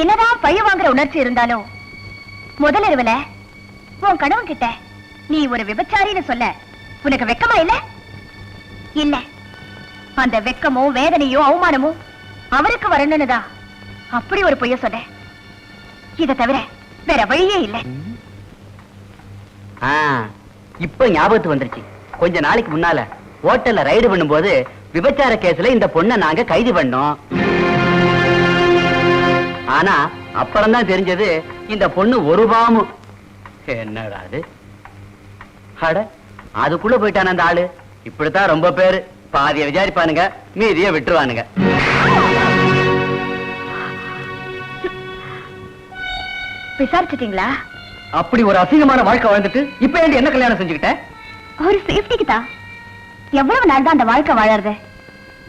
என்னதான் பழி வாங்குற உணர்ச்சி இருந்தாலும் முதல் இரவுல உன் கணவன் கிட்ட நீ ஒரு விபச்சாரின்னு சொல்ல உனக்கு வெக்கமா இல்ல? இல்ல. அந்த வெக்கமும் வேதனையும் அவமானமும் அவருக்கு வரணும்னுதான் அப்படி ஒரு பொய்ய சொன்ன. இத தவிர வேற வழியே இல்ல. இப்ப ஞாபகத்து வந்துருச்சு. கொஞ்ச நாளைக்கு முன்னால ஹோட்டல்ல ரைடு பண்ணும்போது விபச்சார கேஸ்ல இந்த பொண்ணை நாங்க கைது பண்ணோம். ஆனா அப்புறம் தான் தெரிஞ்சது இந்த பொண்ணு ஒரு பாமு. என்னடா அது? அட அதுக்குள்ள போயிட்டான அந்த ஆளு. இப்படித்தான் ரொம்ப பேரு. பாதிய விசாரிப்பானுங்க மீதிய விட்டுருவானுங்க. விசாரிச்சிட்டீங்களா? அப்படி ஒரு அசிங்கமான வாழ்க்கை வாழ்ந்துட்டு இப்ப ஏண்டி என்ன கல்யாணம் செஞ்சுக்கிட்ட? ஒரு சேஃப்டிக்கு தான். எவ்வளவு நாள் தான் அந்த வாழ்க்கை வாழறது?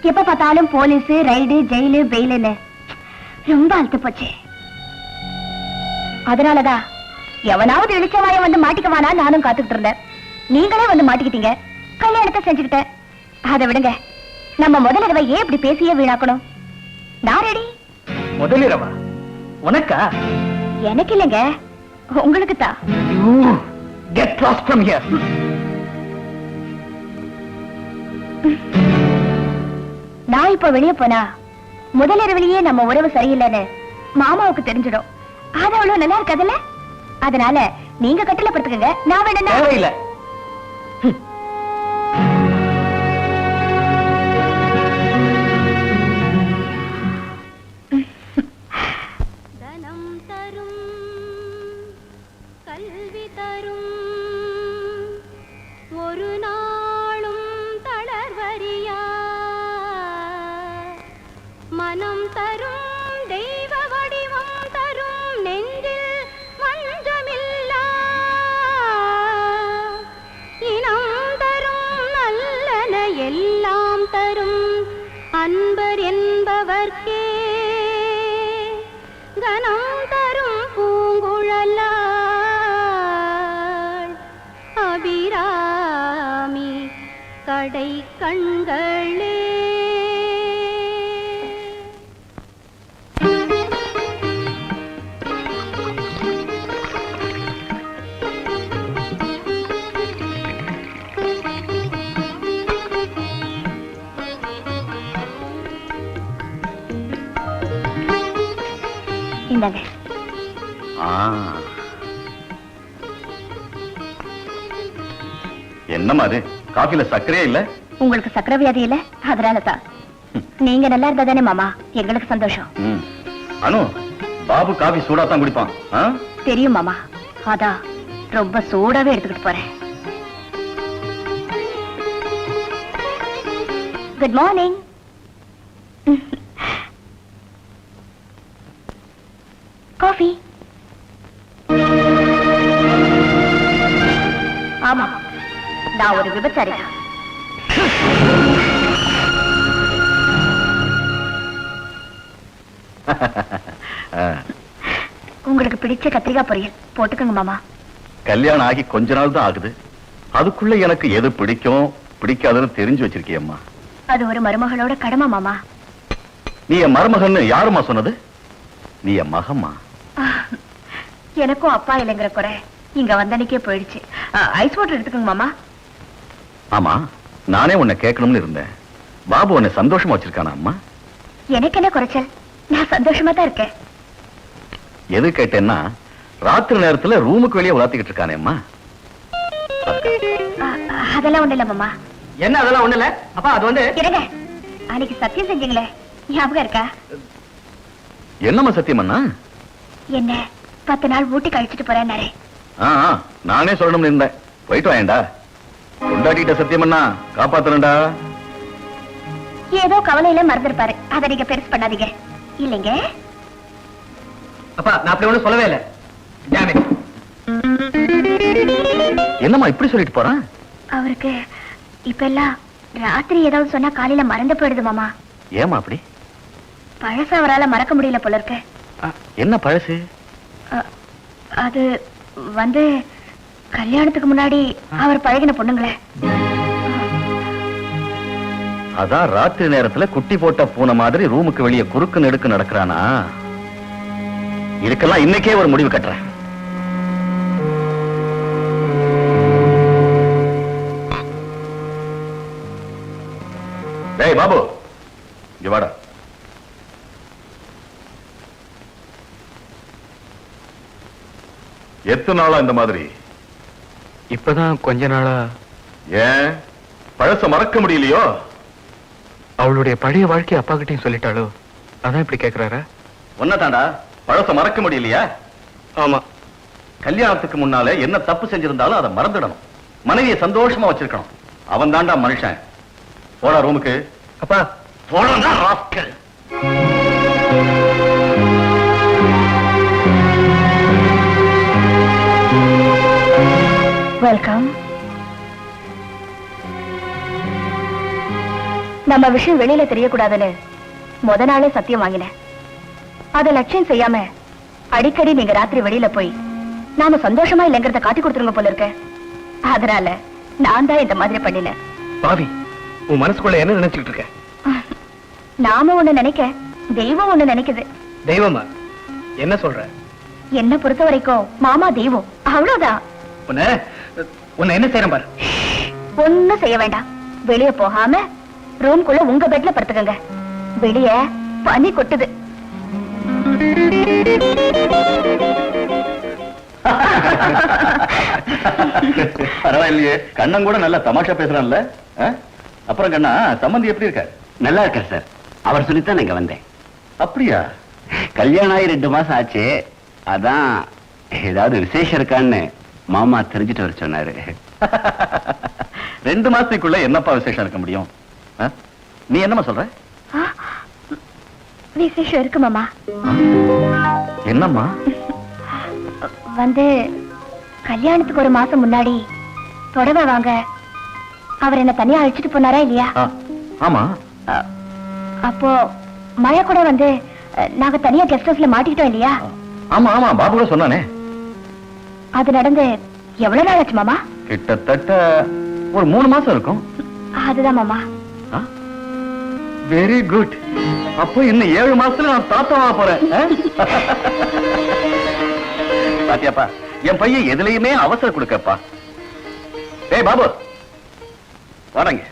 எப்ப பார்த்தாலும் போலீஸ் ரைடு ஜெயிலு பெயிலுன்னு. ரொம்ப அழுத்து போச்சு. அதனாலதான் எவனாவது வந்து மாட்டிக்குவானா நானும் காத்துக்கிட்டு இருந்தேன். நீங்களே வந்து மாட்டிக்கிட்டீங்க. கல்யாணத்தை செஞ்சுக்கிட்டேன். அதை விடுங்க. நம்ம முதல் இரவை ஏன் இப்படி பேசியே வீணாக்கணும்? நான் ரெடி. முதலிரவா? உனக்கா? எனக்கு இல்லைங்க. உங்களுக்கு தான் you get lost from here நான் இப்ப வெளிய போனா முதல் இரவிலேயே நம்ம உறவு சரியில்லைன்னு மாமாவுக்கு தெரிஞ்சிடும். அது அவ்வளவு நல்லா இருக்காதுல்ல? அதனால நீங்க கட்டில படுத்துக்கங்க. நான் வேணும்னா கண்களே. இந்தாங்க. என்னம்மா அது? காஃபில சர்க்கரையே இல்ல? உங்களுக்கு சக்கரை வியாதி இல்ல? அதனால தான் நீங்க நல்லா இருந்தா தானே மாமா? எங்களுக்கு சந்தோஷம். அனு பாபு காஃபி சூடா தான் குடிப்பான்? தெரியும் மாமா. அதான் ரொம்ப சூடாவே எடுத்துக்கிட்டு போறேன். குட் மார்னிங் காஃபி ஆமா. நான் ஒரு விபச்சாரி உங்களுக்கு பிடிச்ச கத்திரிக்காய் பொரியல் போட்டுக்கோங்க மாமா. கல்யாணம் ஆகி கொஞ்ச நாள் தான் ஆகுது. அதுக்குள்ள எனக்கு எது பிடிக்கும்? பிடிக்காதுன்னு தெரிஞ்சு வச்சிருக்கியம்மா. அது ஒரு மருமகளோட கடமை மாமா. நீ என் மருமகன்னு யாரும்மா சொன்னது? நீ என் மகம்மா. எனக்கும் அப்பா இல்லைங்கிற குறை இங்க வந்தனைக்கே போயிடுச்சு. ஐஸ் வாட்டர் எடுத்துக்கோங்க மாமா. ஆமா நானே உன்னை கேட்கணும்னு இருந்தேன். பாபு உன்னை சந்தோஷமா வச்சிருக்கானா அம்மா? எனக்கு என்ன குறைச்சல்? நான் சந்தோஷமா தான் இருக்கேன். எது கேட்டேன்னா ராத்திரி நேரத்துல ரூமுக்கு வெளியே உலாத்திக்கிட்டு இருக்கானே அம்மா. ஆ, அதெல்லாம் ஒண்ணு இல்ல மாமா. என்ன அதெல்லாம் ஒண்ணு இல்ல? அப்பா அது வந்து இருங்க. அன்னைக்கு சத்தியம் செஞ்சீங்களே. ஞாபகம் இருக்கா? என்னம்மா சத்தியமண்ணா என்ன பத்து நாள் ஊட்டி கழிச்சிட்டு போறேன்னாரு. நானே சொல்லணும்னு இருந்தேன். போயிட்டு வாயேண்டா கொண்டாடிட்ட சத்தியமண்ணா காப்பாத்தணும்டா. ஏதோ கவலையில மறந்துருப்பாரு. அதை நீங்க பெருசு பண்ணாதீங்க. இல்லைங்க. அப்பா நான் அப்படி ஒண்ணும் சொல்லவே இல்ல. ஜாமீன் என்னம்மா இப்படி சொல்லிட்டு போறான்? அவருக்கு இப்ப எல்லாம் ராத்திரி ஏதாவது சொன்னா காலையில மறந்து போயிடுது மாமா. ஏமா அப்படி? பழச அவரால மறக்க முடியல போல இருக்கு. என்ன பழசு? அது வந்து கல்யாணத்துக்கு முன்னாடி அவர் பழகின பொண்ணுங்களே. அதான் ராத்திரி நேரத்துல குட்டி போட்ட பூனை மாதிரி ரூமுக்கு வெளியே குறுக்கு நெடுக்கு நடக்கிறானா? இதுக்கெல்லாம் இன்னைக்கே ஒரு முடிவு கட்டுறேன். டேய் பாபு. இங்க வாடா. எத்தனை நாளா இந்த மாதிரி? இப்பதான் கொஞ்ச நாளா. ஏன்? பழச மறக்க முடியலையோ? அவளுடைய பழைய வாழ்க்கை அப்பா கிட்டயும் சொல்லிட்டாளோ? அதான் இப்படி கேக்குறாரா? தாண்டா பழச மறக்க முடியலையா? ஆமா. கல்யாணத்துக்கு முன்னால என்ன தப்பு செஞ்சிருந்தாலும் அதை மறந்துடணும். மனைவியை சந்தோஷமா வச்சிருக்கணும். அவன் தாண்டா மனுஷன். போடா ரூமுக்கு. அப்பா. போடா ராஸ்கல். வெல்கம் நம்ம விஷயம் வெளியில தெரியக்கூடாதுன்னு முத நாளே சத்தியம் வாங்கினேன். அத லட்சியம் செய்யாம அடிக்கடி நீங்க ராத்திரி வெளியில போய் நாம சந்தோஷமா இல்லைங்கிறத காட்டி கொடுத்துருங்க போல இருக்க. அதனால நான் தான் இந்த மாதிரி பண்ணினேன். பாவி உன் மனசுக்குள்ள என்ன நினைச்சுக்கிட்டு இருக்க? நாம ஒண்ணு நினைக்க தெய்வம் ஒண்ணு நினைக்குது. தெய்வமா? என்ன சொல்ற? என்ன பொறுத்த வரைக்கும் மாமா தெய்வம். அவ்வளவுதான். உன்ன உன்னை என்ன செய்யறேன் பாரு. ஒண்ணும் செய்ய வேண்டாம். வெளிய போகாம ரூம்குள்ள உங்க பெட்ல படுத்துக்கங்க. வெளிய பனி கொட்டுது. பரவாயில்லையே. கண்ணன் கூட நல்லா தமாஷா பேசுறான்ல? அப்புறம் கண்ணா சம்பந்தி எப்படி இருக்காரு? நல்லா இருக்கார் சார். அவர் சொல்லித்தான் இங்க வந்தேன். அப்படியா? கல்யாணம் ஆகி ரெண்டு மாசம் ஆச்சு. அதான் ஏதாவது விசேஷம் இருக்கான்னு மாமா தெரிஞ்சுட்டு வர சொன்னாரு. ரெண்டு மாசத்துக்குள்ள என்னப்பா விசேஷம் இருக்க முடியும்? நீ என்னம்மா சொல்ற? விசேஷம் இருக்கு மாமா. என்னம்மா? வந்து கல்யாணத்துக்கு ஒரு மாசம் முன்னாடி புடவை வாங்க. அவர் என்ன தனியா அழைச்சிட்டு போனாரா இல்லையா? ஆமா. அப்போ மழை கூட வந்து நாங்க தனியா கெஸ்ட் ஹவுஸ்ல மாட்டிக்கிட்டோம் இல்லையா? ஆமா ஆமா பாபு கூட சொன்னானே. அது நடந்து எவ்வளவு நாள் ஆச்சு மாமா? கிட்டத்தட்ட ஒரு மூணு மாசம் இருக்கும். அதுதான் மாமா. வெரி குட் அப்போ இன்னும் ஏழு மாசத்துல நான் தாத்தாவா போறேன்? பாத்தியாப்பா என் பையன் எதுலயுமே அவசரம் கொடுக்கப்பா ஏய் பாபு. வாடங்க.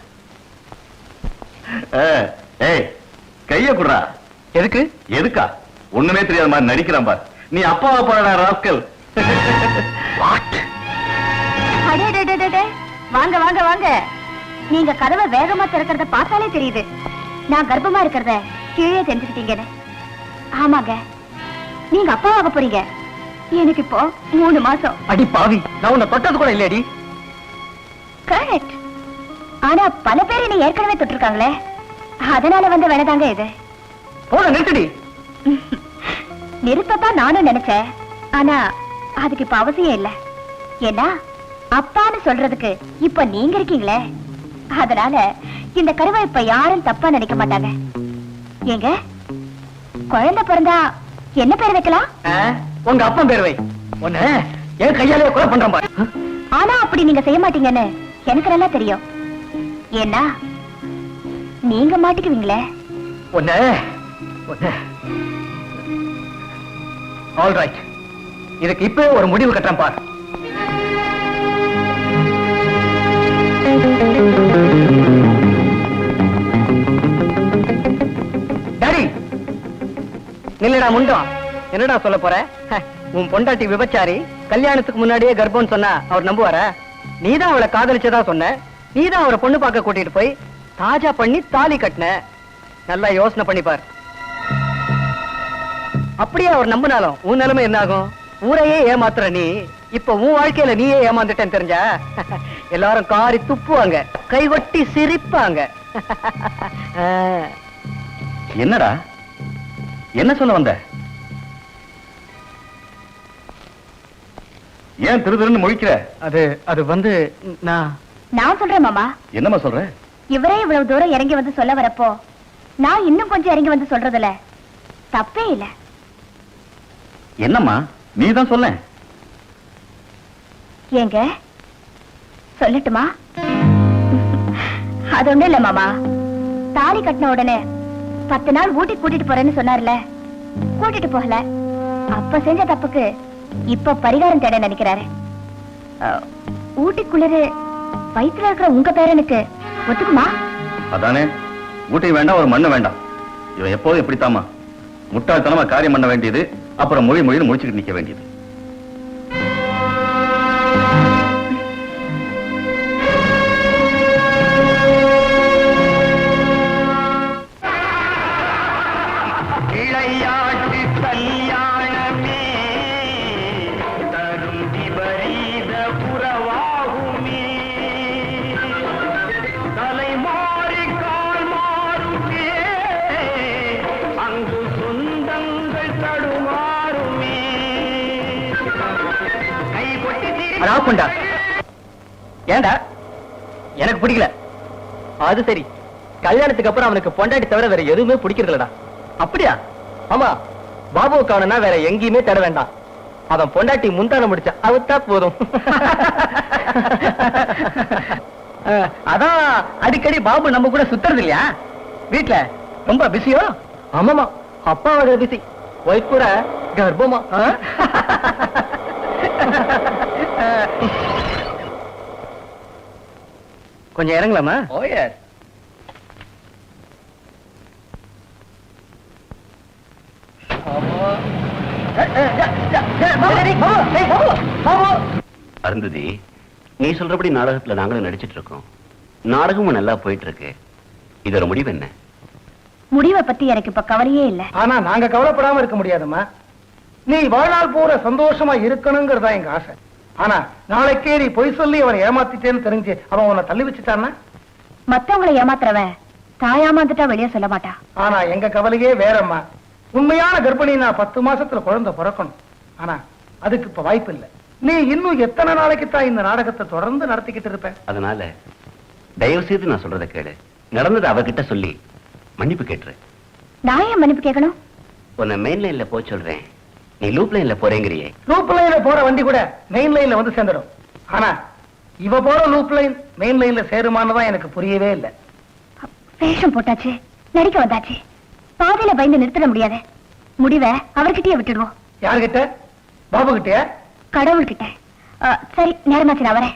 ஏய் கைய குடுறா. எதுக்கு? எதுக்கா? ஒண்ணுமே தெரியாத மாதிரி நடிக்கிறான் பார். நீ அப்பாவா போறடா ராஸ்கல். வாங்க வாங்க வாங்க. நீங்க கதவை வேகமா திறக்கிறத பார்த்தாலே தெரியுது. நான் கர்ப்பமா இருக்கிறத கீழே தெரிஞ்சுக்கிட்டீங்கன்னு. ஆமாங்க. நீங்க அப்பாவாக போறீங்க. எனக்கு இப்போ மூணு மாசம். அடி பாவி நான் உன்னை தொட்டது கூட இல்லையடி. கரெக்ட் ஆனா பல பேர் என்ன ஏற்கனவே தொட்டிருக்காங்களே. அதனால வந்து வேணதாங்க இது. போன நிறுத்தடி. நிறுத்தத்தான் நானும் நினைச்சேன். ஆனா அதுக்கு இப்ப அவசியம் இல்ல. ஏன்னா அப்பான்னு சொல்றதுக்கு இப்ப நீங்க இருக்கீங்களே. அதனால இந்த கருவை இப்ப யாரும் தப்பா நினைக்க மாட்டாங்க. ஏங்க? குழந்தை பிறந்தா என்ன பேர் வைக்கலாம்? உங்க அப்பன் பேர் வை. என் கையாலே கொலை பண்றேன் பாரு ஆனா அப்படி நீங்க செய்ய மாட்டீங்கன்னு எனக்கு நல்லா தெரியும். ஏன்னா நீங்க மாட்டிக்குவீங்களே. ஆல் ரைட் இதுக்கு இப்பவே ஒரு முடிவு கட்டுறேன் பார். நில்லடா முண்டம் என்னடா சொல்ல போற? உன் பொண்டாட்டி விபச்சாரி கல்யாணத்துக்கு முன்னாடியே கர்ப்பம்னு சொன்னா அவர் நம்புவாரா? நீதான் அவளை காதலிச்சதா சொன்ன? நீதான் அவரை பொண்ணு பார்க்க கூட்டிட்டு போய் தாஜா பண்ணி தாலி கட்டின? நல்லா யோசனை பண்ணிப்பார் அப்படியே அவர் நம்பினாலும் உன் நிலைமை என்ன ஆகும் ஊரையே ஏமாத்துற நீ. இப்ப உன் வாழ்க்கையில நீயே ஏமாந்துட்டேன்னு தெரிஞ்சா? எல்லாரும் காரி துப்புவாங்க. கைவட்டி சிரிப்பாங்க. என்னடா? என்ன சொல்ல வந்த? ஏன் திரு திருன்னு முழிக்கிற? அது அது வந்து நான் நான் சொல்றேன் மாமா. என்னம்மா சொல்ற? இவரே இவ்வளவு தூரம் இறங்கி வந்து சொல்ல வரப்போ நான் இன்னும் கொஞ்சம் இறங்கி வந்து சொல்றதுல தப்பே இல்ல. என்னம்மா? நீ தான் சொல்ல ஏங்க? சொல்லட்டுமா? அது ஒண்ணும் இல்ல மாமா. தாலி கட்டின உடனே பத்து நாள் ஊட்டி கூட்டிட்டு போறேன்னு சொன்னார்ல. கூட்டிட்டு போகல. அப்ப செஞ்ச தப்புக்கு இப்ப பரிகாரம் தேட நினைக்கிறாரு. ஊட்டி குளிரு வயித்துல இருக்கிற உங்க பேரனுக்கு ஒத்துக்குமா? அதானே? ஊட்டி வேண்டாம் ஒரு மண்ணு வேண்டாம். இவன் எப்போதும் இப்படித்தாம்மா. முட்டாள்தனமா காரியம் பண்ண வேண்டியது அப்புறம் மொழி மொழின்னு முடிச்சுக்கிட்டு நிக்க வேண்டியது. கொட்டி அட ஏண்டா? எனக்கு பிடிக்கல. அது சரி. கல்யாணத்துக்கு அப்புறம் அவனுக்கு பொண்டாட்டி தவிர வேற எதுவுமே பிடிக்கிறதுலடா அப்படியா? ஆமா. பாபு காணும்னா வேற எங்கேயுமே தேட வேண்டாம். அவன் பொண்டாட்டி முந்தான முடிச்ச அவத்தா போதும். அதான் அடிக்கடி பாபு நம்ம கூட சுத்துறது இல்லையா? வீட்டுல ரொம்ப பிஸியோ ஆமாமா அப்பாவோட பிஸி ஒய்ஃப் கூட கர்ப்பமா. கொஞ்சம் இறங்கலாமா? ஓ அருந்ததி நீ சொல்றபடி நாடகத்துல நாங்களும் நடிச்சிட்டு இருக்கோம். நாடகமும் நல்லா போயிட்டு இருக்கு இதோட முடிவு என்ன? முடிவை பத்தி எனக்கு இப்ப கவலையே இல்ல. ஆனா நாங்க கவலைப்படாம இருக்க முடியாதும்மா. நீ வாழ்நாள் பூரா சந்தோஷமா இருக்கணுங்கிறதா எங்க ஆசை. ஆனா நாளைக்கே நீ பொய் சொல்லி அவனை ஏமாத்திட்டேன்னு தெரிஞ்சு அவன் உன்னை தள்ளி வச்சுட்டான்னா? மத்தவங்களை ஏமாத்துறவன் தாயாமாந்துட்டா வெளியே சொல்ல மாட்டா. ஆனா எங்க கவலையே வேறம்மா. உண்மையான கர்ப்பிணி நான் பத்து மாசத்துல குழந்தை பிறக்கணும். ஆனா அதுக்கு இப்ப வாய்ப்பு இல்ல. நீ இன்னும் எத்தனை நாளைக்கு தான் இந்த நாடகத்தை தொடர்ந்து நடத்திக்கிட்டு இருப்ப? அதனால தயவு செய்து நான் சொல்றதை கேளு. நடந்தது அவகிட்ட சொல்லி மன்னிப்பு கேட்டுரு. நான் ஏன் மன்னிப்பு கேட்கணும்? உன்னை மெயின் லைன்ல போக சொல்றேன். நீ லூப் லைன்ல போறேங்கிறியே. லூப் லைன்ல போற வண்டி கூட மெயின் லைன்ல வந்து சேர்ந்துடும். ஆனா இவ போற லூப் லைன் மெயின் லைன்ல சேருமான்னு தான் எனக்கு புரியவே இல்லை. வேஷம் போட்டாச்சு நடிக்க வந்தாச்சு. பாதையில பயந்து நிறுத்திட முடியாது. முடிவை அவர்கிட்டயே விட்டுடுவோம். யார்கிட்ட? பாபு கிட்டயா கடவுள்கிட்ட சரி நேரமாச்சு நான் வரேன்.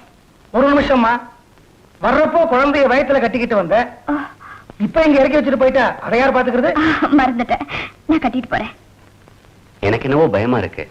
ஒரு நிமிஷம்மா. வர்றப்போ குழந்தைய வயத்துல கட்டிக்கிட்டு வந்த. இப்ப இங்க இறக்கி வச்சுட்டு போயிட்டா அதை யார் பாத்துக்கிறது மறந்துட்டேன். நான் கட்டிட்டு போறேன். எனக்கு என்னவோ பயமா இருக்கு.